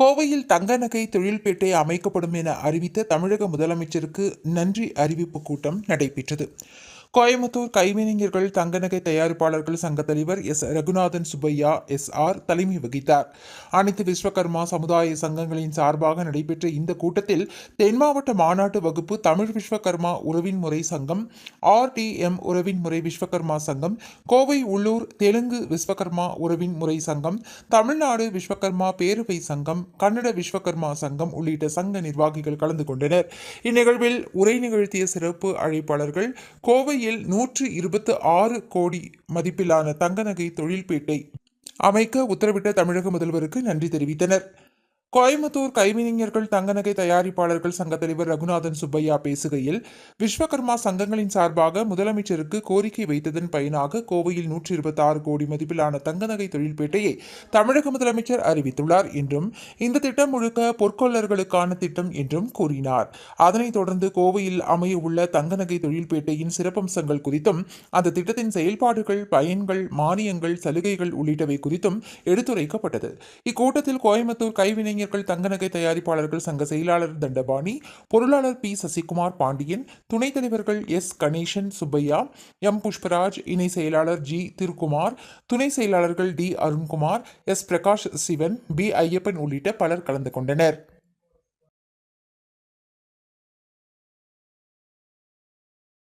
கோவையில் தங்க நகை தொழில்பேட்டை அமைக்கப்படும் என அறிவித்த தமிழக முதலமைச்சருக்கு நன்றி அறிவிப்பு கூட்டம் நடைபெற்றது. கோயம்புத்தூர் கைவினைஞர்கள் தங்க நகை தயாரிப்பாளர்கள் சங்க தலைவர் S. Ragunathan Subbaiah S. R. தலைமை வகித்தார். அனைத்து விஸ்வகர்மா சமுதாய சங்கங்களின் சார்பாக நடைபெற்ற இந்த கூட்டத்தில் தென் மாவட்ட மாநாட்டு வகுப்பு தமிழ் விஸ்வகர்மா உறவின் முறை சங்கம் ஆர்டிஎம் உறவின் முறை விஸ்வகர்மா சங்கம் கோவை உள்ளூர் தெலுங்கு விஸ்வகர்மா உறவின் முறை சங்கம் தமிழ்நாடு விஸ்வகர்மா பேரவை சங்கம் கன்னட விஸ்வகர்மா சங்கம் உள்ளிட்ட சங்க நிர்வாகிகள் கலந்து கொண்டனர். இந்நிகழ்வில் உரை நிகழ்த்திய சிறப்பு அழைப்பாளர்கள் கோவை கோவையில் நூற்று இருபத்து ஆறு கோடி மதிப்பிலான தங்க நகை தொழில்பேட்டை அமைக்க உத்தரவிட்ட தமிழக முதல்வருக்கு நன்றி தெரிவித்தனர். கோயம்புத்தூர் கைவினைஞர்கள் தங்கநகை தயாரிப்பாளர்கள் சங்க தலைவர் ரகுநாதன் சுப்பையா பேசுகையில் விஸ்வகர்மா சங்கங்களின் சார்பாக முதலமைச்சருக்கு கோரிக்கை வைத்ததன் பயனாக கோவையில் நூற்றி இருபத்தி ஆறு கோடி மதிப்பிலான தங்கநகை தொழில்பேட்டையை தமிழக முதலமைச்சர் அறிவித்துள்ளார் என்றும் இந்த திட்டம் முழுக்க பொற்கொள்ளர்களுக்கான திட்டம் என்றும் கூறினார். அதனைத் தொடர்ந்து கோவையில் அமைய உள்ள தங்கநகை தொழில்பேட்டையின் சிறப்பம்சங்கள் குறித்தும் அந்த திட்டத்தின் செயல்பாடுகள் பயன்கள் மானியங்கள் சலுகைகள் உள்ளிட்டவை குறித்தும் எடுத்துரைக்கப்பட்டது. இக்கூட்டத்தில் கோயம்புத்தூர் கைவினை தங்க நகை தயாரிப்பாளர்கள் சங்க செயலாளர் தண்டபாணி பொருளாளர் பி. சசிகுமார் பாண்டியன் துணைத் தலைவர்கள் எஸ். கணேசன் சுப்பையா எம். புஷ்பராஜ் இணை செயலாளர் ஜி. திருக்குமார் துணை செயலாளர்கள் T. Arunkumar S. Prakash Sivan P. Ayyappan உள்ளிட்ட பலர் கலந்து கொண்டனர்.